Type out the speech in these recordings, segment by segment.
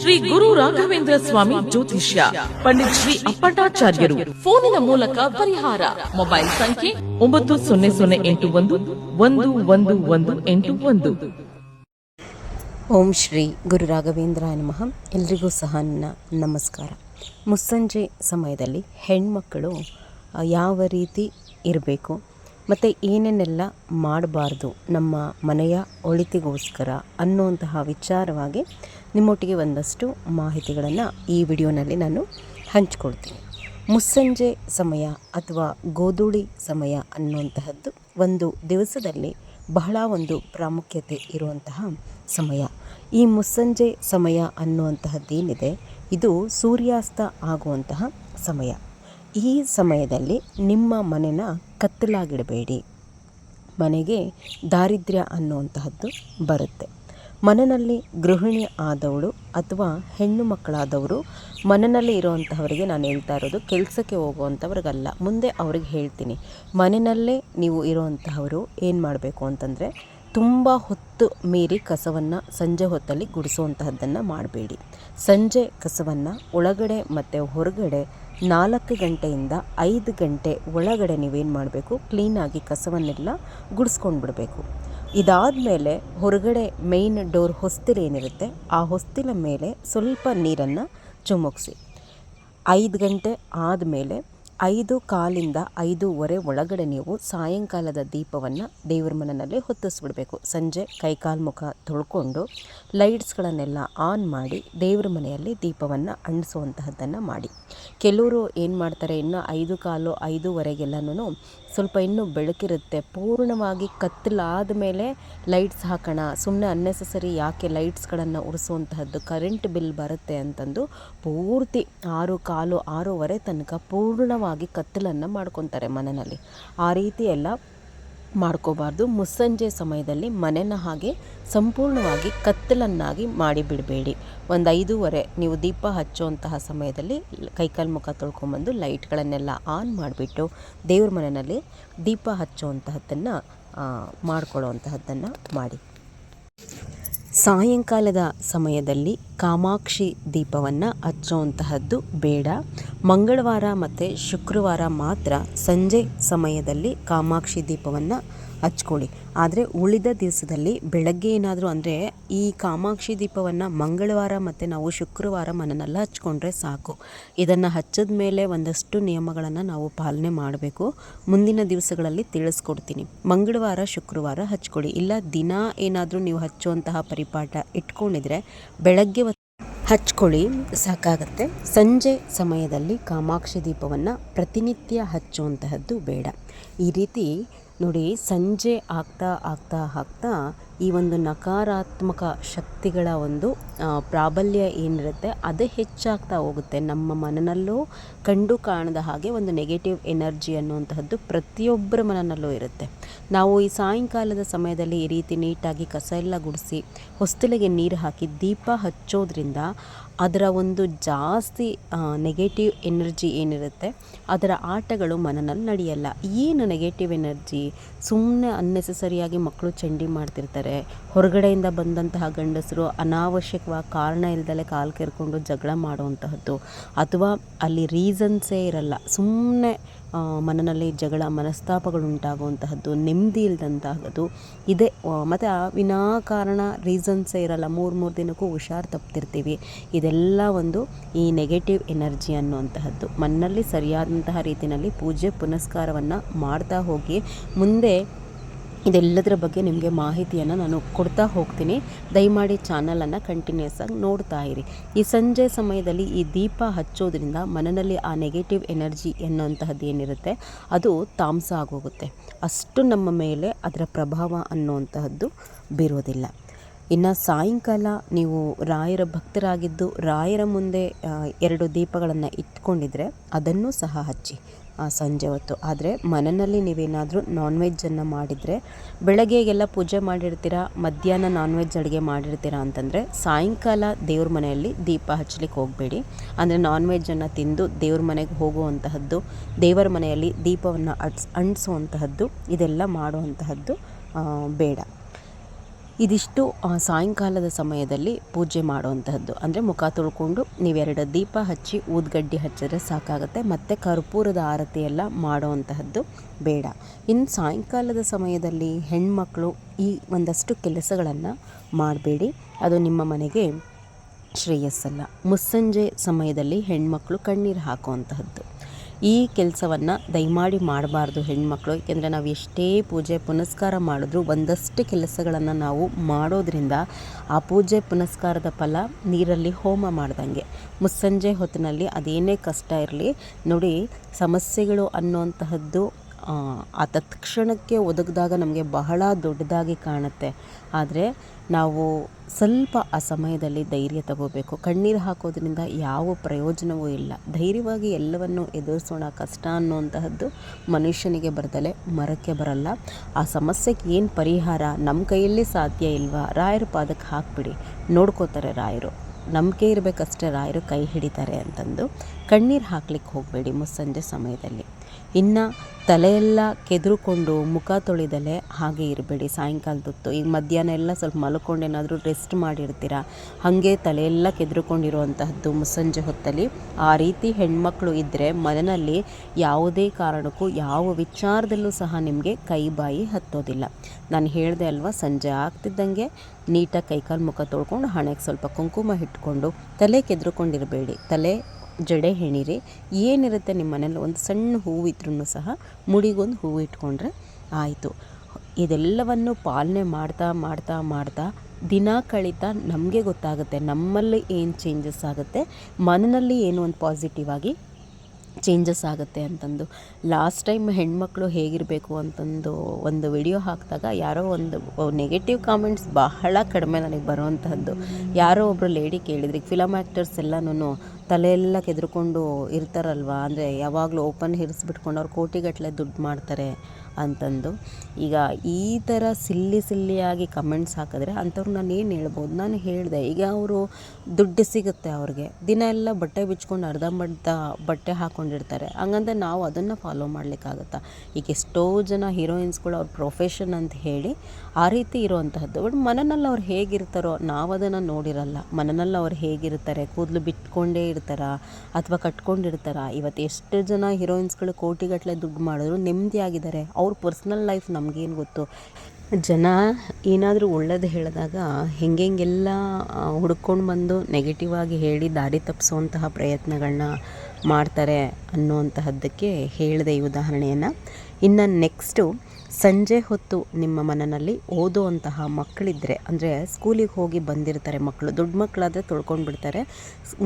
ಶ್ರೀ ಗುರು ರಾಘವೇಂದ್ರ ಸ್ವಾಮಿ ಜ್ಯೋತಿಷ್ಯ ಪಂಡಿತ್ ಶ್ರೀ ಅಪ್ಪಟಾಚಾರ್ಯರು ಫೋನಿನ ಮೂಲಕ ಪರಿಹಾರ. ಮೊಬೈಲ್ ಸಂಖ್ಯೆ ಒಂಬತ್ತು ಸೊನ್ನೆ ಸೊನ್ನೆ ಎಂಟು ಒಂದು ಒಂದು ಒಂದು ಒಂದು ಎಂಟು ಒಂದು. ಓಂ ಶ್ರೀ ಗುರು ರಾಘವೇಂದ್ರ ನಮಃ. ಎಲ್ರಿಗೂ ಸಹ ನನ್ನ ನಮಸ್ಕಾರ. ಮುಸ್ಸಂಜೆ ಸಮಯದಲ್ಲಿ ಹೆಣ್ಮಕ್ಕಳು ಯಾವ ರೀತಿ ಇರಬೇಕು? ಮತ್ತು ಏನೇನೆಲ್ಲ ಮಾಡಬಾರ್ದು ನಮ್ಮ ಮನೆಯ ಒಳಿತಿಗೋಸ್ಕರ ಅನ್ನುವಂತಹ ವಿಚಾರವಾಗಿ ನಿಮ್ಮೊಟ್ಟಿಗೆ ಒಂದಷ್ಟು ಮಾಹಿತಿಗಳನ್ನು ಈ ವಿಡಿಯೋನಲ್ಲಿ ನಾನು ಹಂಚ್ಕೊಳ್ತೀನಿ. ಮುಸ್ಸಂಜೆ ಸಮಯ ಅಥವಾ ಗೋಧೂಳಿ ಸಮಯ ಅನ್ನುವಂತಹದ್ದು ಒಂದು ದಿವಸದಲ್ಲಿ ಬಹಳ ಒಂದು ಪ್ರಾಮುಖ್ಯತೆ ಇರುವಂತಹ ಸಮಯ. ಈ ಮುಸ್ಸಂಜೆ ಸಮಯ ಅನ್ನುವಂತಹದ್ದೇನಿದೆ, ಇದು ಸೂರ್ಯಾಸ್ತ ಆಗುವಂತಹ ಸಮಯ. ಈ ಸಮಯದಲ್ಲಿ ನಿಮ್ಮ ಮನೆನ ಕತ್ತಲಾಗಿಡಬೇಡಿ. ಮನೆಗೆ ದಾರಿದ್ರ್ಯ ಅನ್ನುವಂತಹದ್ದು ಬರುತ್ತೆ. ಮನೆಯಲ್ಲಿ ಗೃಹಿಣಿ ಆದವಳು ಅಥವಾ ಹೆಣ್ಣು ಮಕ್ಕಳಾದವರು ಮನನಲ್ಲಿ ಇರುವಂತಹವರಿಗೆ ನಾನು ಹೇಳ್ತಾ ಇರೋದು ಕೆಲಸಕ್ಕೆ ಹೋಗುವಂಥವ್ರಿಗಲ್ಲ ಮುಂದೆ ಅವ್ರಿಗೆ ಹೇಳ್ತೀನಿ. ಮನೆಯಲ್ಲೇ ನೀವು ಇರುವಂತಹವರು ಏನು ಮಾಡಬೇಕು ಅಂತಂದರೆ ತುಂಬ ಹೊತ್ತು ಮೀರಿ ಕಸವನ್ನು ಸಂಜೆ ಹೊತ್ತಲ್ಲಿ ಗುಡಿಸುವಂತಹದ್ದನ್ನು ಮಾಡಬೇಡಿ. ಸಂಜೆ ಕಸವನ್ನು ಒಳಗಡೆ ಮತ್ತು ಹೊರಗಡೆ ನಾಲ್ಕು ಗಂಟೆಯಿಂದ ಐದು ಗಂಟೆ ಒಳಗಡೆ ನೀವೇನು ಮಾಡಬೇಕು? ಕ್ಲೀನಾಗಿ ಕಸವನ್ನೆಲ್ಲ ಗುಡಿಸ್ಕೊಂಡು ಬಿಡಬೇಕು. ಇದಾದ ಮೇಲೆ ಹೊರಗಡೆ ಮೇಯ್ನ್ ಡೋರ್ ಹೊಸ್ತಿಲು ಏನಿರುತ್ತೆ, ಆ ಹೊಸ್ತಿಲ ಮೇಲೆ ಸ್ವಲ್ಪ ನೀರನ್ನು ಚುಮುಕ್ಸಿ. ಐದು ಗಂಟೆ ಆದಮೇಲೆ ಐದು ಕಾಲಿಂದ ಐದೂವರೆ ಒಳಗಡೆ ನೀವು ಸಾಯಂಕಾಲದ ದೀಪವನ್ನು ದೇವ್ರ ಮನೆಯಲ್ಲಿ ಹೊತ್ತಿಸ್ಬಿಡ್ಬೇಕು. ಸಂಜೆ ಕೈಕಾಲು ಮುಖ ತೊಳ್ಕೊಂಡು ಲೈಟ್ಸ್ಗಳನ್ನೆಲ್ಲ ಆನ್ ಮಾಡಿ ದೇವ್ರ ಮನೆಯಲ್ಲಿ ದೀಪವನ್ನು ಅಂಟಿಸುವಂತಹದ್ದನ್ನು ಮಾಡಿ. ಕೆಲವರು ಏನು ಮಾಡ್ತಾರೆ, ಇನ್ನು ಐದು ಕಾಲು ಐದೂವರೆಗೆಲ್ಲನೂ ಸ್ವಲ್ಪ ಇನ್ನೂ ಬೆಳಕಿರುತ್ತೆ. ಪೂರ್ಣವಾಗಿ ಕತ್ತಲಾದ ಮೇಲೆ ಲೈಟ್ಸ್ ಹಾಕೋಣ. ಸುಮ್ಮನೆ ಅನ್ನೆಸಸರಿ ಯಾಕೆ ಲೈಟ್ಸ್ಗಳನ್ನು ಉರಿಸುವಂತಹದ್ದು ಕರೆಂಟ್ ಬಿಲ್ ಬರುತ್ತೆ ಅಂತಂದು ಪೂರ್ತಿ ಆರು ಕಾಲು ಆರೂವರೆ ತನಕ ಪೂರ್ಣವಾಗಿ ಕತ್ತಲನ್ನು ಮಾಡ್ಕೊತಾರೆ ಮನೆಯಲ್ಲಿ ಆ ರೀತಿ ಎಲ್ಲ ಮಾಡ್ಕೋಬಾರ್ದು. ಮುಸ್ಸಂಜೆ ಸಮಯದಲ್ಲಿ ಮನೆನ ಹಾಗೆ ಸಂಪೂರ್ಣವಾಗಿ ಕತ್ತಲನ್ನಾಗಿ ಮಾಡಿಬಿಡಬೇಡಿ ಒಂದು ಐದೂವರೆ ನೀವು ದೀಪ ಹಚ್ಚುವಂತಹ ಸಮಯದಲ್ಲಿ ಕೈಕಾಲು ಮುಖ ತೊಳ್ಕೊಂಬಂದು ಲೈಟ್ಗಳನ್ನೆಲ್ಲ ಆನ್ ಮಾಡಿಬಿಟ್ಟು ದೇವ್ರ ಮನೆಯಲ್ಲಿ ದೀಪ ಹಚ್ಚುವಂತಹದ್ದನ್ನು ಮಾಡ್ಕೊಳ್ಳುವಂತಹದ್ದನ್ನು ಮಾಡಿ. ಸಾಯಂಕಾಲದ ಸಮಯದಲ್ಲಿ ಕಾಮಾಕ್ಷಿ ದೀಪವನ್ನು ಹಚ್ಚುವಂತಹದ್ದು ಬೇಡ. ಮಂಗಳವಾರ ಮತ್ತು ಶುಕ್ರವಾರ ಮಾತ್ರ ಸಂಜೆ ಸಮಯದಲ್ಲಿ ಕಾಮಾಕ್ಷಿ ದೀಪವನ್ನು ಹಚ್ಕೊಳ್ಳಿ. ಆದರೆ ಉಳಿದ ದಿವಸದಲ್ಲಿ ಬೆಳಗ್ಗೆ ಏನಾದರೂ ಅಂದರೆ ಈ ಕಾಮಾಕ್ಷಿ ದೀಪವನ್ನು ಮಂಗಳವಾರ ಮತ್ತು ನಾವು ಶುಕ್ರವಾರ ಮನೆಯಲ್ಲ ಹಚ್ಕೊಂಡ್ರೆ ಸಾಕು. ಇದನ್ನು ಹಚ್ಚಿದ ಮೇಲೆ ಒಂದಷ್ಟು ನಿಯಮಗಳನ್ನು ನಾವು ಪಾಲನೆ ಮಾಡಬೇಕು. ಮುಂದಿನ ದಿವಸಗಳಲ್ಲಿ ತಿಳಿಸ್ಕೊಡ್ತೀನಿ. ಮಂಗಳವಾರ, ಶುಕ್ರವಾರ ಹಚ್ಕೊಳ್ಳಿ. ಇಲ್ಲ, ದಿನ ಏನಾದರೂ ನೀವು ಹಚ್ಚುವಂತಹ ಪರಿಪಾಠ ಇಟ್ಕೊಂಡಿದ್ರೆ ಬೆಳಗ್ಗೆ ಹಚ್ಕೊಳ್ಳಿ. ಸಾಕಾಗತ್ತೆ. ಸಂಜೆ ಸಮಯದಲ್ಲಿ ಕಾಮಾಕ್ಷಿ ದೀಪವನ್ನು ಪ್ರತಿನಿತ್ಯ ಹಚ್ಚುವಂತಹದ್ದು ಬೇಡ. ಈ ರೀತಿ ನೋಡಿ ಸಂಜೆ ಆಗ್ತಾ ಆಗ್ತಾ ಆಗ್ತಾ ಈ ಒಂದು ನಕಾರಾತ್ಮಕ ಶಕ್ತಿಗಳ ಒಂದು ಪ್ರಾಬಲ್ಯ ಏನಿರುತ್ತೆ ಅದು ಹೆಚ್ಚಾಗ್ತಾ ಹೋಗುತ್ತೆ. ನಮ್ಮ ಮನನಲ್ಲೂ ಕಂಡು ಕಾಣದ ಹಾಗೆ ಒಂದು ನೆಗೆಟಿವ್ ಎನರ್ಜಿ ಅನ್ನುವಂತಹದ್ದು ಪ್ರತಿಯೊಬ್ಬರ ಮನನಲ್ಲೂ ಇರುತ್ತೆ. ನಾವು ಈ ಸಾಯಂಕಾಲದ ಸಮಯದಲ್ಲಿ ಈ ರೀತಿ ನೀಟಾಗಿ ಕಸ ಎಲ್ಲ ಗುಡಿಸಿ, ಹೊಸ್ತಿಲಿಗೆ ನೀರು ಹಾಕಿ ದೀಪ ಹಚ್ಚೋದ್ರಿಂದ ಅದರ ಒಂದು ಜಾಸ್ತಿ ನೆಗೆಟಿವ್ ಎನರ್ಜಿ ಏನಿರುತ್ತೆ, ಅದರ ಆಟಗಳು ಮನನಲ್ಲಿ ನಡೆಯಲ್ಲ. ಏನು ನೆಗೆಟಿವ್ ಎನರ್ಜಿ ಸುಮ್ಮನೆ ಅನ್ನೆಸೆಸರಿಯಾಗಿ ಮಕ್ಕಳು ಚಂಡಿ ಮಾಡ್ತಿರ್ತಾರೆ. ಹೊರಗಡೆಯಿಂದ ಬಂದಂತಹ ಗಂಡಸರು ಅನಾವಶ್ಯಕವಾಗಿ ಕಾರಣ ಇಲ್ದಲೆ ಕಾಲು ಕೆರ್ಕೊಂಡು ಜಗಳ ಮಾಡುವಂತಹದ್ದು. ಅಥವಾ ಅಲ್ಲಿ ರೀಸನ್ಸೇ ಇರಲ್ಲ. ಸುಮ್ಮನೆ ಆ, ಮನದಲ್ಲಿ ಜಗಳ ಮನಸ್ತಾಪಗಳುಂಟಾಗುವಂತಹದ್ದು ನೆಮ್ಮದಿ ಇಲ್ಲದಂತಹದ್ದು ಇದೆ ಮತ್ತು ವಿನಾಕಾರಣ ರೀಸನ್ಸೇ ಇರಲ್ಲ. ಮೂರು ಮೂರು ದಿನಕ್ಕೂ ಹುಷಾರು ತಪ್ತಿರ್ತೀವಿ. ಇದೆಲ್ಲ ಒಂದು ಈ ನೆಗೆಟಿವ್ ಎನರ್ಜಿ ಅನ್ನುವಂತಹದ್ದು. ಮನ್ನಲ್ಲಿ ಸರಿಯಾದಂತಹ ರೀತಿಯಲ್ಲಿ ಪೂಜೆ ಪುನಸ್ಕಾರವನ್ನು ಮಾಡ್ತಾ ಹೋಗಿ ಮುಂದೆ ಇದೆಲ್ಲದರ ಬಗ್ಗೆ ನಿಮಗೆ ಮಾಹಿತಿಯನ್ನು ನಾನು ಕೊಡ್ತಾ ಹೋಗ್ತೀನಿ. ದಯಮಾಡಿ ಚಾನಲನ್ನು ಕಂಟಿನ್ಯೂಸ್ ಆಗಿ ನೋಡ್ತಾ ಇರಿ. ಈ ಸಂಜೆ ಸಮಯದಲ್ಲಿ ಈ ದೀಪ ಹಚ್ಚೋದ್ರಿಂದ ಮನನಲ್ಲಿ ಆ ನೆಗೆಟಿವ್ ಎನರ್ಜಿ ಎನ್ನುವಂತಹದ್ದು ಏನಿರುತ್ತೆ? ಅದು ತಾಮಸ ಆಗೋಗುತ್ತೆ. ಅಷ್ಟು ನಮ್ಮ ಮೇಲೆ ಅದರ ಪ್ರಭಾವ ಅನ್ನುವಂತಹದ್ದು ಬೀರೋದಿಲ್ಲ. ಇನ್ನು ಸಾಯಂಕಾಲ ನೀವು ರಾಯರ ಭಕ್ತರಾಗಿದ್ದು ರಾಯರ ಮುಂದೆ ಎರಡು ದೀಪಗಳನ್ನು ಇಟ್ಕೊಂಡಿದ್ರೆ ಅದನ್ನು ಸಹ ಹಚ್ಚಿ ಸಂಜೆ ಹೊತ್ತು. ಆದರೆ ಮನೆಯಲ್ಲಿ ನೀವೇನಾದರೂ ನಾನ್ ವೆಜ್ಜನ್ನು ಮಾಡಿದರೆ, ಬೆಳಗ್ಗೆಗೆಲ್ಲ ಪೂಜೆ ಮಾಡಿರ್ತೀರಾ, ಮಧ್ಯಾಹ್ನ ನಾನ್ ವೆಜ್ ಅಡುಗೆ ಮಾಡಿರ್ತೀರಾ ಅಂತಂದರೆ ಸಾಯಂಕಾಲ ದೇವ್ರ ಮನೆಯಲ್ಲಿ ದೀಪ ಹಚ್ಚಲಿಕ್ಕೆ ಹೋಗಬೇಡಿ. ಅಂದರೆ ನಾನ್ ವೆಜ್ಜನ್ನು ತಿಂದು ದೇವ್ರ ಮನೆಗೆ ಹೋಗುವಂತಹದ್ದು, ದೇವರ ಮನೆಯಲ್ಲಿ ದೀಪವನ್ನು ಅಟ್ಸ್ ಅಂಟಿಸುವಂತಹದ್ದು, ಇದೆಲ್ಲ ಮಾಡುವಂತಹದ್ದು ಬೇಡ. ಇದಿಷ್ಟು ಸಾಯಂಕಾಲದ ಸಮಯದಲ್ಲಿ ಪೂಜೆ ಮಾಡುವಂತಹದ್ದು. ಅಂದರೆ ಮುಖ ತೊಳ್ಕೊಂಡು ನೀವೆರಡು ದೀಪ ಹಚ್ಚಿ ಊದ್ಗಡ್ಡಿ ಹಚ್ಚಿದ್ರೆ ಸಾಕಾಗುತ್ತೆ, ಮತ್ತು ಕರ್ಪೂರದ ಆರತಿ ಎಲ್ಲ ಮಾಡುವಂತಹದ್ದು ಬೇಡ. ಇನ್ನು ಸಾಯಂಕಾಲದ ಸಮಯದಲ್ಲಿ ಹೆಣ್ಮಕ್ಳು ಈ ಒಂದಷ್ಟು ಕೆಲಸಗಳನ್ನು ಮಾಡಬೇಡಿ. ಅದು ನಿಮ್ಮ ಮನೆಗೆ ಶ್ರೇಯಸ್ಸಲ್ಲ. ಮುಸ್ಸಂಜೆ ಸಮಯದಲ್ಲಿ ಹೆಣ್ಮಕ್ಳು ಕಣ್ಣೀರು ಹಾಕುವಂತಹದ್ದು. ಈ ಕೆಲಸವನ್ನು ದಯಮಾಡಿ ಮಾಡಬಾರ್ದು ಹೆಣ್ಮಕ್ಳು. ಏಕೆಂದರೆ ನಾವು ಎಷ್ಟೇ ಪೂಜೆ ಪುನಸ್ಕಾರ ಮಾಡಿದ್ರೂ ಒಂದಷ್ಟು ಕೆಲಸಗಳನ್ನು ನಾವು ಮಾಡೋದ್ರಿಂದ ಆ ಪೂಜೆ ಪುನಸ್ಕಾರದ ಫಲ ನೀರಲ್ಲಿ ಹೋಮ ಮಾಡ್ದಂಗೆ. ಮುಸ್ಸಂಜೆ ಹೊತ್ತಿನಲ್ಲಿ ಅದೇನೇ ಕಷ್ಟ ಇರಲಿ, ನೋಡಿ ಸಮಸ್ಯೆಗಳು ಅನ್ನುವಂತಹದ್ದು ಆ, ತತ್ಕ್ಷಣಕ್ಕೆ ಒದಗಿದಾಗ ನಮಗೆ ಬಹಳ ದೊಡ್ಡದಾಗಿ ಕಾಣುತ್ತೆ. ಆದರೆ ನಾವು ಸ್ವಲ್ಪ ಆ ಸಮಯದಲ್ಲಿ ಧೈರ್ಯ ತಗೋಬೇಕು. ಕಣ್ಣೀರು ಹಾಕೋದ್ರಿಂದ ಯಾವ ಪ್ರಯೋಜನವೂ ಇಲ್ಲ. ಧೈರ್ಯವಾಗಿ ಎಲ್ಲವನ್ನು ಎದುರಿಸೋಣ ಕಷ್ಟ ಅನ್ನುವಂತಹದ್ದು ಮನುಷ್ಯನಿಗೆ ಬರದಲೆ ಮರಕ್ಕೆ ಬರಲ್ಲ. ಆ ಸಮಸ್ಯೆಗೆ ಏನು ಪರಿಹಾರ? ನಮ್ಮ ಕೈಯಲ್ಲಿ ಸಾಧ್ಯ ಇಲ್ವಾ? ರಾಯರ ಪಾದಕ್ಕೆ ಹಾಕ್ಬಿಡಿ. ನೋಡ್ಕೋತಾರೆ ರಾಯರು. ನಂಬಿಕೆ ಇರಬೇಕಷ್ಟೇ ರಾಯರು ಕೈ ಹಿಡಿತಾರೆ ಅಂತಂದು. ಕಣ್ಣೀರು ಹಾಕ್ಲಿಕ್ಕೆ ಹೋಗಬೇಡಿ ಮುಸ್ಸಂಜೆ ಸಮಯದಲ್ಲಿ. ಇನ್ನು ತಲೆಯೆಲ್ಲ ಕೆದರುಕೊಂಡು ಮುಖ ತೊಳೆದಲೆ ಹಾಗೆ ಇರಬೇಡಿ. ಸಾಯಂಕಾಲದೊತ್ತು. ಈಗ ಮಧ್ಯಾಹ್ನ ಎಲ್ಲ ಸ್ವಲ್ಪ ಮಲ್ಕೊಂಡು ಏನಾದರೂ ರೆಸ್ಟ್ ಮಾಡಿರ್ತೀರ? ಹಾಗೆ ತಲೆಯೆಲ್ಲ ಕೆದರುಕೊಂಡಿರುವಂತಹದ್ದು ಮುಸ್ಸಂಜೆ ಹೊತ್ತಲ್ಲಿ. ಆ ರೀತಿ ಹೆಣ್ಮಕ್ಳು ಇದ್ದರೆ ಮನೆಯಲ್ಲಿ ಯಾವುದೇ ಕಾರಣಕ್ಕೂ, ಯಾವ ವಿಚಾರದಲ್ಲೂ ಸಹ ನಿಮಗೆ ಕೈ ಬಾಯಿ ಹತ್ತೋದಿಲ್ಲ. ನಾನು ಹೇಳಿದೆ ಅಲ್ವಾ, ಸಂಜೆ ಆಗ್ತಿದ್ದಂಗೆ ನೀಟಾಗಿ ಕೈಕಾಲು ಮುಖ ತೊಳ್ಕೊಂಡು ಹಣೆಗೆ ಸ್ವಲ್ಪ ಕುಂಕುಮ ಇಟ್ಕೊಂಡು ತಲೆ ಕೆದ್ರುಕೊಂಡಿರಬೇಡಿ. ತಲೆ ಜಡೆ ಹೆಣಿರಿ. ಏನಿರುತ್ತೆ ನಿಮ್ಮ ಮನೇಲಿ ಒಂದು ಸಣ್ಣ ಹೂವಿದ್ರೂ ಸಹ ಮುಡಿಗೊಂದು ಹೂವು ಇಟ್ಕೊಂಡ್ರೆ ಆಯಿತು. ಇದೆಲ್ಲವನ್ನು ಪಾಲನೆ ಮಾಡ್ತಾ ಮಾಡ್ತಾ ಮಾಡ್ತಾ ದಿನ ಕಳೀತಾ ನಮಗೆ ಗೊತ್ತಾಗುತ್ತೆ. ನಮ್ಮಲ್ಲಿ ಏನು ಚೇಂಜಸ್ ಆಗುತ್ತೆ? ಮನನಲ್ಲಿ ಏನು ಒಂದು ಪಾಸಿಟಿವ್ ಆಗಿ ಚೇಂಜಸ್ ಆಗುತ್ತೆ ಅಂತಂದು. ಲಾಸ್ಟ್ ಟೈಮ್ ಹೆಣ್ಮಕ್ಳು ಹೇಗಿರಬೇಕು ಅಂತಂದು ಒಂದು ವಿಡಿಯೋ ಹಾಕಿದಾಗ ಯಾರೋ ಒಂದು ನೆಗೆಟಿವ್ ಕಾಮೆಂಟ್ಸ್ ಬಹಳ ಕಡಿಮೆ ನನಗೆ ಬರುವಂತಹದ್ದು. ಯಾರೋ ಒಬ್ಬರು ಲೇಡಿ ಕೇಳಿದ್ರಿ ಫಿಲಮ್ ಆ್ಯಕ್ಟರ್ಸ್ ಎಲ್ಲನೂ ತಲೆಯೆಲ್ಲ ಕೆದ್ರುಕೊಂಡು ಇರ್ತಾರಲ್ವ? ಅಂದರೆ ಯಾವಾಗಲೂ ಓಪನ್ ಹಿರಿಸ್ಬಿಟ್ಕೊಂಡು ಅವ್ರು ಕೋಟಿಗಟ್ಟಲೆ ದುಡ್ಡು ಮಾಡ್ತಾರೆ. ಅಂತಂದು. ಈಗ ಈ ಥರ ಸಿಲ್ಲಿ ಸಿಲ್ಲಿಯಾಗಿ ಕಮೆಂಟ್ಸ್ ಹಾಕಿದ್ರೆ ಅಂಥವ್ರು ನಾನು ಏನು ಹೇಳ್ಬೋದು? ನಾನು ಹೇಳಿದೆ, ಈಗ ಅವರು ದುಡ್ಡು ಸಿಗುತ್ತೆ ಅವ್ರಿಗೆ. ದಿನ ಎಲ್ಲ ಬಟ್ಟೆ ಬಿಚ್ಕೊಂಡು ಅರ್ಧಂಬರ್ಧ ಬಟ್ಟೆ ಹಾಕ್ಕೊಂಡಿರ್ತಾರೆ ಹಂಗಂದ್ರೆ ನಾವು ಅದನ್ನು ಫಾಲೋ ಮಾಡಲಿಕ್ಕಾಗತ್ತಾ? ಈಗ ಎಷ್ಟೋ ಜನ ಹೀರೋಯಿನ್ಸ್ಗಳು ಅವ್ರ ಪ್ರೊಫೆಷನ್ ಅಂತ ಹೇಳಿ ಆ ರೀತಿ ಇರುವಂತಹದ್ದು. ಬಟ್ ಮನನಲ್ಲಿ ಅವ್ರು ಹೇಗಿರ್ತಾರೋ, ನಾವು ಅದನ್ನು ನೋಡಿರಲ್ಲ. ಮನನಲ್ಲಿ ಅವ್ರು ಹೇಗಿರ್ತಾರೆ? ಕೂದಲು ಬಿಟ್ಕೊಂಡೇ ಇರ್ತಾರ? ಅಥವಾ ಕಟ್ಕೊಂಡಿರ್ತಾರ? ಇವತ್ತು ಎಷ್ಟು ಜನ ಹೀರೋಯಿನ್ಸ್ಗಳು ಕೋಟಿಗಟ್ಟಲೆ ದುಡ್ಡು ಮಾಡಿದ್ರು, ನೆಮ್ಮದಿಯಾಗಿದ್ದಾರೆ. ಅವ್ರ ಪರ್ಸ್ನಲ್ ಲೈಫ್ ನಮಗೇನು ಗೊತ್ತು? ಜನ ಏನಾದರೂ ಒಳ್ಳೇದು ಹೇಳಿದಾಗ ಹೆಂಗೆಲ್ಲ ಹುಡ್ಕೊಂಡು ಬಂದು ನೆಗೆಟಿವ್ ಆಗಿ ಹೇಳಿ ದಾರಿ ತಪ್ಪಿಸುವಂತಹ ಪ್ರಯತ್ನಗಳನ್ನ ಮಾಡ್ತಾರೆ ಅನ್ನುವಂತಹದ್ದಕ್ಕೆ ಹೇಳಿದೆ ಈ ಉದಾಹರಣೆಯನ್ನು. ಇನ್ನು ನೆಕ್ಸ್ಟು ಸಂಜೆ ಹೊತ್ತು ನಿಮ್ಮ ಮನೆಯಲ್ಲಿ ಓದುವಂತಹ ಮಕ್ಕಳಿದ್ದರೆ ಅಂದರೆ ಸ್ಕೂಲಿಗೆ ಹೋಗಿ ಬಂದಿರ್ತಾರೆ ಮಕ್ಕಳು ದೊಡ್ಡ ಮಕ್ಕಳಾದರೆ ತೊಳ್ಕೊಂಡು ಬಿಡ್ತಾರೆ,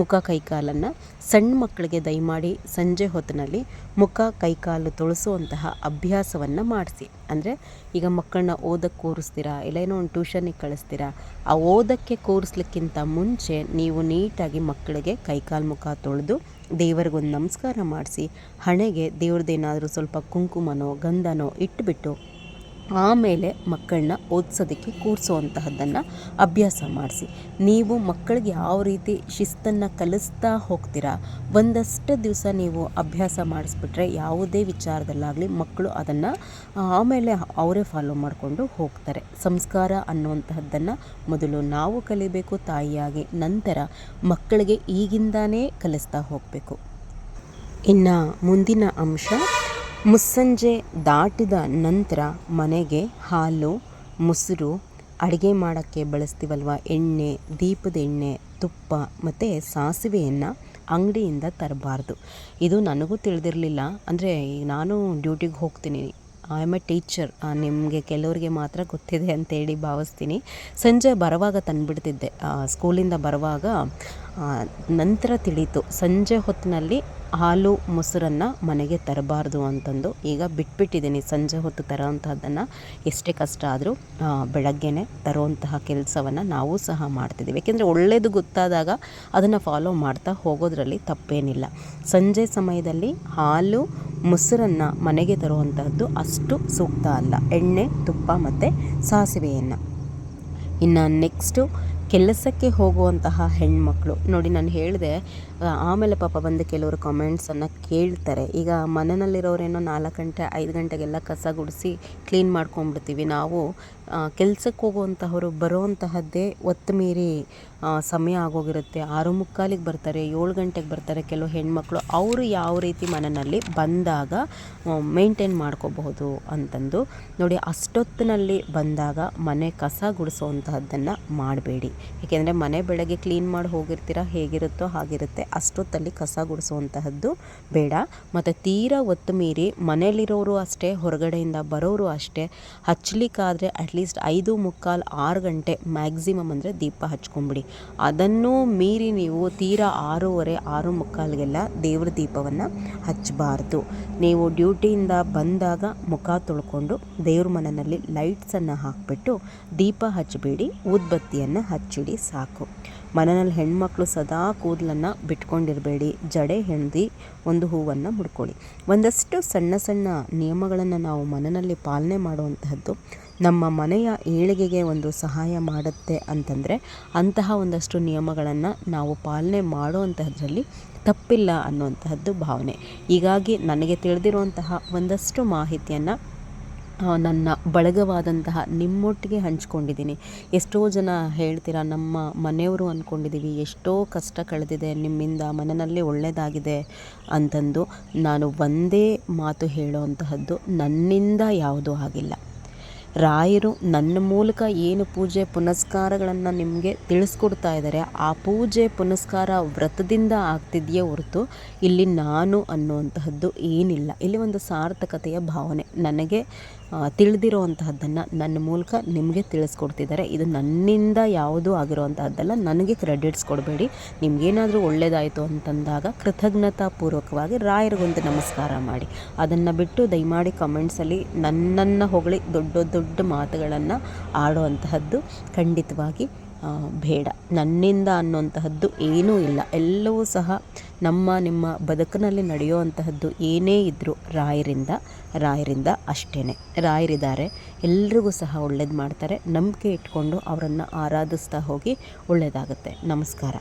ಮುಖ ಕೈಕಾಲನ್ನು ಸಣ್ಣ ಮಕ್ಕಳಿಗೆ ದಯಮಾಡಿ ಸಂಜೆ ಹೊತ್ತಿನಲ್ಲಿ ಮುಖ ಕೈಕಾಲು ತೊಳಸುವಂತಹ ಅಭ್ಯಾಸವನ್ನು ಮಾಡಿಸಿ. ಅಂದರೆ ಈಗ ಮಕ್ಕಳನ್ನ ಓದಕ್ಕೆ ಕೂರಿಸ್ತೀರಾ, ಇಲ್ಲ ಏನೋ ಒಂದು ಟ್ಯೂಷನಿಗೆ ಕಳಿಸ್ತೀರಾ, ಆ ಓದಕ್ಕೆ ಕೂರಿಸ್ಲಿಕ್ಕಿಂತ ಮುಂಚೆ ನೀವು ನೀಟಾಗಿ ಮಕ್ಕಳಿಗೆ ಕೈಕಾಲು ಮುಖ ತೊಳೆದು ದೇವರಿಗೊಂದು ನಮಸ್ಕಾರ ಮಾಡಿಸಿ ಹಣೆಗೆ ದೇವ್ರದ್ದೇನಾದರೂ ಸ್ವಲ್ಪ ಕುಂಕುಮನೋ ಗಂಧನೋ ಇಟ್ಬಿಟ್ಟು ಆಮೇಲೆ ಮಕ್ಕಳನ್ನ ಓದಿಸೋದಕ್ಕೆ ಕೂರಿಸುವಂತಹದ್ದನ್ನು ಅಭ್ಯಾಸ ಮಾಡಿಸಿ. ನೀವು ಮಕ್ಕಳಿಗೆ ಯಾವ ರೀತಿ ಶಿಸ್ತನ್ನು ಕಲಿಸ್ತಾ ಹೋಗ್ತೀರಾ? ಒಂದಷ್ಟು ದಿವಸ ನೀವು ಅಭ್ಯಾಸ ಮಾಡಿಸ್ಬಿಟ್ರೆ ಯಾವುದೇ ವಿಚಾರದಲ್ಲಾಗಲಿ ಮಕ್ಕಳು ಅದನ್ನು ಆಮೇಲೆ ಅವರೇ ಫಾಲೋ ಮಾಡಿಕೊಂಡು ಹೋಗ್ತಾರೆ. ಸಂಸ್ಕಾರ ಅನ್ನುವಂತಹದ್ದನ್ನು ಮೊದಲು ನಾವು ಕಲಿಬೇಕು, ತಾಯಿಯಾಗಿ ನಂತರ ಮಕ್ಕಳಿಗೆ ಈಗಿಂದಾನೇ ಕಲಿಸ್ತಾ ಹೋಗಬೇಕು. ಇನ್ನು ಮುಂದಿನ ಅಂಶ ಮುಸ್ಸಂಜೆ ದಾಟಿದ ನಂತರ ಮನೆಗೆ ಹಾಲು, ಮೊಸರು ಅಡುಗೆ ಮಾಡೋಕ್ಕೆ ಬಳಸ್ತೀವಲ್ವ? ಎಣ್ಣೆ, ದೀಪದ ಎಣ್ಣೆ, ತುಪ್ಪ ಮತ್ತು ಸಾಸಿವೆಯನ್ನು ಅಂಗಡಿಯಿಂದ ತರಬಾರ್ದು. ಇದು ನನಗೂ ತಿಳಿದಿರಲಿಲ್ಲ. ಅಂದರೆ ಈಗ ನಾನು ಡ್ಯೂಟಿಗೆ ಹೋಗ್ತೀನಿ. ಐ ಆಮ್ ಎ ಟೀಚರ್ ನಿಮಗೆ ಕೆಲವರಿಗೆ ಮಾತ್ರ ಗೊತ್ತಿದೆ ಅಂತೇಳಿ ಭಾವಿಸ್ತೀನಿ. ಸಂಜೆ ಬರುವಾಗ ತಂದುಬಿಡ್ತಿದ್ದೆ. ಸ್ಕೂಲಿಂದ ಬರುವಾಗ ನಂತರ ತಿಳೀತು, ಸಂಜೆ ಹೊತ್ತಿನಲ್ಲಿ ಹಾಲು ಮೊಸರನ್ನು ಮನೆಗೆ ತರಬಾರ್ದು ಅಂತಂದು. ಈಗ ಬಿಟ್ಬಿಟ್ಟಿದ್ದೀನಿ, ಸಂಜೆ ಹೊತ್ತು ತರೋವಂಥದ್ದನ್ನು ಎಷ್ಟೇ ಕಷ್ಟ ಆದರೂ ಬೆಳಗ್ಗೆನೇ ತರುವಂತಹ ಕೆಲಸವನ್ನು ನಾವು ಸಹ ಮಾಡ್ತಿದ್ದೀವಿ. ಏಕೆಂದರೆ ಒಳ್ಳೆಯದು ಗೊತ್ತಾದಾಗ ಅದನ್ನು ಫಾಲೋ ಮಾಡ್ತಾ ಹೋಗೋದ್ರಲ್ಲಿ ತಪ್ಪೇನಿಲ್ಲ. ಸಂಜೆ ಸಮಯದಲ್ಲಿ ಹಾಲು ಮೊಸರನ್ನು ಮನೆಗೆ ತರುವಂಥದ್ದು ಅಷ್ಟು ಸೂಕ್ತ ಅಲ್ಲ. ಎಣ್ಣೆ, ತುಪ್ಪ ಮತ್ತು ಸಾಸಿವೆಯನ್ನು. ಇನ್ನು ನೆಕ್ಸ್ಟು ಕೆಲಸಕ್ಕೆ ಹೋಗುವಂತಹ ಹೆಣ್ಮಕ್ಳು. ನೋಡಿ, ನಾನು ಹೇಳಿದೆ ಆಮೇಲೆ ಪಾಪ ಬಂದು ಕೆಲವರು ಕಾಮೆಂಟ್ಸನ್ನು ಕೇಳ್ತಾರೆ. ಈಗ ಮನೆಯಲ್ಲಿರೋರೇನೋ ನಾಲ್ಕು ಗಂಟೆ, ಐದು ಗಂಟೆಗೆಲ್ಲ ಕಸ ಗುಡಿಸಿ ಕ್ಲೀನ್ ಮಾಡ್ಕೊಂಡ್ಬಿಡ್ತೀವಿ. ನಾವು ಕೆಲಸಕ್ಕೆ ಹೋಗುವಂತಹವರು ಬರೋವಂತಹದ್ದೇ ಒತ್ತು ಮೀರಿ ಸಮಯ ಆಗೋಗಿರುತ್ತೆ. ಆರು ಮುಕ್ಕಾಲಿಗೆ ಬರ್ತಾರೆ, ಏಳು ಗಂಟೆಗೆ ಬರ್ತಾರೆ ಕೆಲವು ಹೆಣ್ಮಕ್ಳು. ಅವರು ಯಾವ ರೀತಿ ಮನೆಯಲ್ಲಿ ಬಂದಾಗ ಮೇಂಟೈನ್ ಮಾಡ್ಕೋಬಹುದು ಅಂತಂದು ನೋಡಿ, ಅಷ್ಟೊತ್ತಿನಲ್ಲಿ ಬಂದಾಗ ಮನೆ ಕಸ ಗುಡಿಸೋವಂತಹದ್ದನ್ನು ಮಾಡಬೇಡಿ. ಏಕೆಂದರೆ ಮನೆ ಬೆಳಗ್ಗೆ ಕ್ಲೀನ್ ಮಾಡಿ ಹೋಗಿರ್ತೀರ, ಹೇಗಿರುತ್ತೋ ಹಾಗಿರುತ್ತೆ. ಅಷ್ಟೊತ್ತಲ್ಲಿ ಕಸ ಗುಡಿಸುವಂತಹದ್ದು ಬೇಡ. ಮತ್ತು ತೀರಾ ಒತ್ತು ಮೀರಿ ಮನೆಯಲ್ಲಿರೋರು ಅಷ್ಟೇ, ಹೊರಗಡೆಯಿಂದ ಬರೋರು ಅಷ್ಟೇ. ಹಚ್ಚಲಿಕ್ಕಾದರೆ ಅಟ್ಲೀಸ್ಟ್ ಐದು ಮುಕ್ಕಾಲು ಆರು ಗಂಟೆ ಮ್ಯಾಕ್ಸಿಮಮ್ ಅಂದರೆ ದೀಪ ಹಚ್ಕೊಂಬಿಡಿ. ಅದನ್ನು ಮೀರಿ ನೀವು ತೀರಾ ಆರೂವರೆ, ಆರು ಮುಕ್ಕಾಲಿಗೆಲ್ಲ ದೇವ್ರ ದೀಪವನ್ನು ಹಚ್ಚಬಾರ್ದು ನೀವು ಡ್ಯೂಟಿಯಿಂದ ಬಂದಾಗ ಮುಖ ತೊಳ್ಕೊಂಡು ದೇವ್ರ ಮನೆಯಲ್ಲಿ ಲೈಟ್ಸನ್ನು ಹಾಕಿಬಿಟ್ಟು ದೀಪ ಹಚ್ಚಬೇಡಿ ಊದ್ಬತ್ತಿಯನ್ನು ಹಚ್ಚಿಡಿ ಸಾಕು. ಮನೆಯಲ್ಲಿ ಹೆಣ್ಮಕ್ಳು ಸದಾ ಕೂದಲನ್ನು ಬಿಟ್ಕೊಂಡಿರಬೇಡಿ, ಜಡೆ ಹೆಣ್ದಿ ಒಂದು ಹೂವನ್ನು ಮುಡ್ಕೊಳ್ಳಿ. ಒಂದಷ್ಟು ಸಣ್ಣ ಸಣ್ಣ ನಿಯಮಗಳನ್ನು ನಾವು ಮನೆಯಲ್ಲಿ ಪಾಲನೆ ಮಾಡುವಂತಹದ್ದು ನಮ್ಮ ಮನೆಯ ಏಳಿಗೆಗೆ ಒಂದು ಸಹಾಯ ಮಾಡುತ್ತೆ ಅಂತಂದರೆ ಅಂತಹ ಒಂದಷ್ಟು ನಿಯಮಗಳನ್ನು ನಾವು ಪಾಲನೆ ಮಾಡುವಂತಹದ್ರಲ್ಲಿ ತಪ್ಪಿಲ್ಲ ಅನ್ನುವಂತಹದ್ದು ಭಾವನೆ. ಹೀಗಾಗಿ ನನಗೆ ತಿಳಿದಿರುವಂತಹ ಒಂದಷ್ಟು ಮಾಹಿತಿಯನ್ನು ನನ್ನ ಬಳಗವಾದಂತಹ ನಿಮ್ಮೊಟ್ಟಿಗೆ ಹಂಚ್ಕೊಂಡಿದ್ದೀನಿ. ಎಷ್ಟೋ ಜನ ಹೇಳ್ತೀರಾ, ನಮ್ಮ ಮನೆಯವರು ಅಂದ್ಕೊಂಡಿದ್ದೀವಿ ಎಷ್ಟೋ ಕಷ್ಟ ಕಳೆದಿದೆ, ನಿಮ್ಮಿಂದ ಮನೆಯಲ್ಲಿ ಒಳ್ಳೆಯದಾಗಿದೆ ಅಂತಂದು. ನಾನು ಒಂದೇ ಮಾತು ಹೇಳುವಂತಹದ್ದು ನನ್ನಿಂದ ಯಾವುದೂ ಆಗಿಲ್ಲ. ರಾಯರು ನನ್ನ ಮೂಲಕ ಏನು ಪೂಜೆ ಪುನಸ್ಕಾರಗಳನ್ನು ನಿಮಗೆ ತಿಳಿಸ್ಕೊಡ್ತಾ ಇದ್ದಾರೆ, ಆ ಪೂಜೆ ಪುನಸ್ಕಾರ ವ್ರತದಿಂದ ಆಗ್ತಿದೆಯೇ ಹೊರತು ಇಲ್ಲಿ ನಾನು ಅನ್ನುವಂತಹದ್ದು ಏನಿಲ್ಲ. ಇಲ್ಲಿ ಒಂದು ಸಾರ್ಥಕತೆಯ ಭಾವನೆ. ನನಗೆ ತಿಳಿದಿರುವಂತಹದ್ದನ್ನು ನನ್ನ ಮೂಲಕ ನಿಮಗೆ ತಿಳಿಸ್ಕೊಡ್ತಿದ್ದಾರೆ. ಇದು ನನ್ನಿಂದ ಯಾವುದೂ ಆಗಿರುವಂತಹದ್ದಲ್ಲ, ನನಗೆ ಕ್ರೆಡಿಟ್ಸ್ ಕೊಡಬೇಡಿ. ನಿಮಗೇನಾದರೂ ಒಳ್ಳೆಯದಾಯಿತು ಅಂತಂದಾಗ ಕೃತಜ್ಞತಾಪೂರ್ವಕವಾಗಿ ರಾಯರಿಗೊಂದು ನಮಸ್ಕಾರ ಮಾಡಿ. ಅದನ್ನು ಬಿಟ್ಟು ದಯಮಾಡಿ ಕಮೆಂಟ್ಸಲ್ಲಿ ನನ್ನನ್ನು ಹೊಗಳಿ ದೊಡ್ಡ ದೊಡ್ಡ ಮಾತುಗಳನ್ನು ಆಡುವಂತಹದ್ದು ಖಂಡಿತವಾಗಿ ಬೇಡ. ನನ್ನಿಂದ ಅನ್ನುವಂತಹದ್ದು ಏನೂ ಇಲ್ಲ. ಎಲ್ಲವೂ ಸಹ ನಮ್ಮ, ನಿಮ್ಮ ಬದುಕಿನಲ್ಲಿ ನಡೆಯುವಂತಹದ್ದು ಏನೇ ಇದ್ದರೂ ರಾಯರಿಂದ ರಾಯರಿಂದ ಅಷ್ಟೇ ರಾಯರಿದ್ದಾರೆ. ಎಲ್ರಿಗೂ ಸಹ ಒಳ್ಳೇದು ಮಾಡ್ತಾರೆ. ನಂಬಿಕೆ ಇಟ್ಕೊಂಡು ಅವರನ್ನು ಆರಾಧಿಸ್ತಾ ಹೋಗಿ ಒಳ್ಳೆಯದಾಗುತ್ತೆ ನಮಸ್ಕಾರ.